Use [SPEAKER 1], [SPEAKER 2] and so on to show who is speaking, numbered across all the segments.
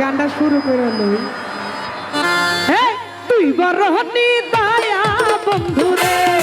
[SPEAKER 1] গানটা শুরু করে লই। তুই বড় হতি দায়া বন্ধুরে।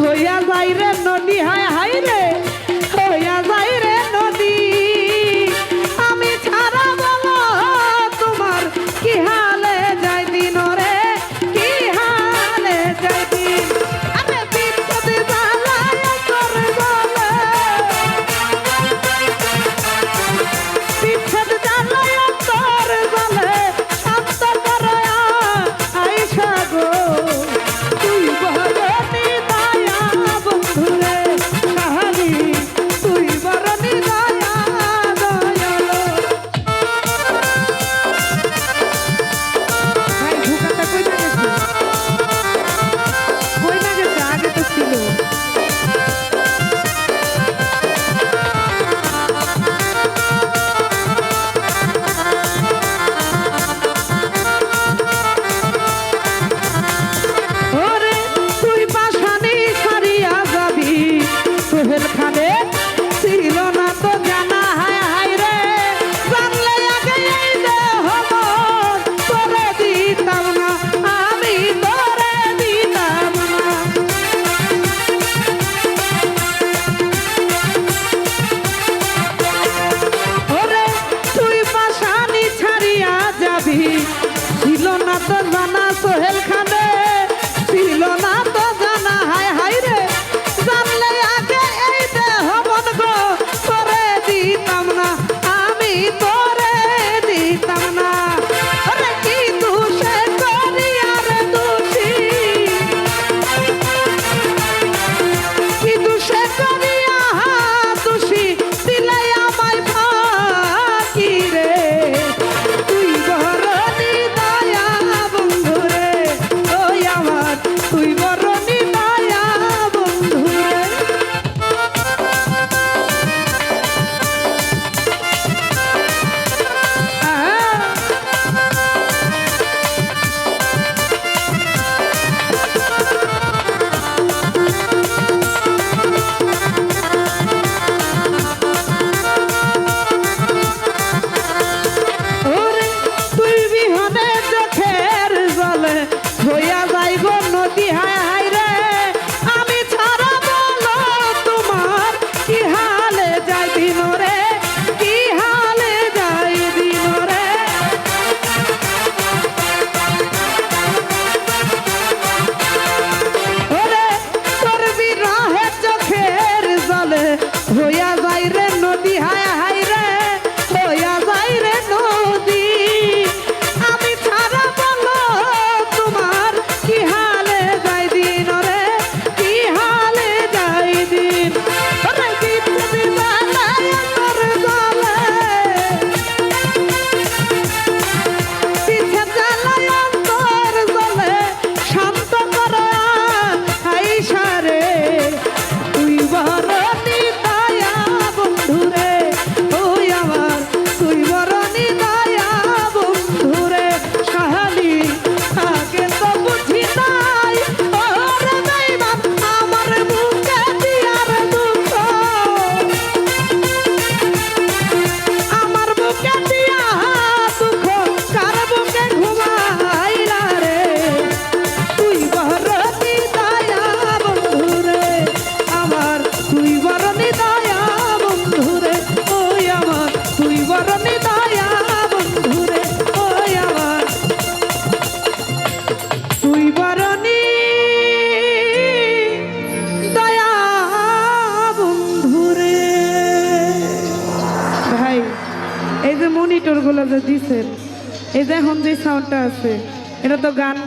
[SPEAKER 1] হইয়া যাই রে নদী হায় হাই রে। ভাবি ছিল না তোর বানা এই যে এখন যে সাউন্ডটা আছে এটা তো গান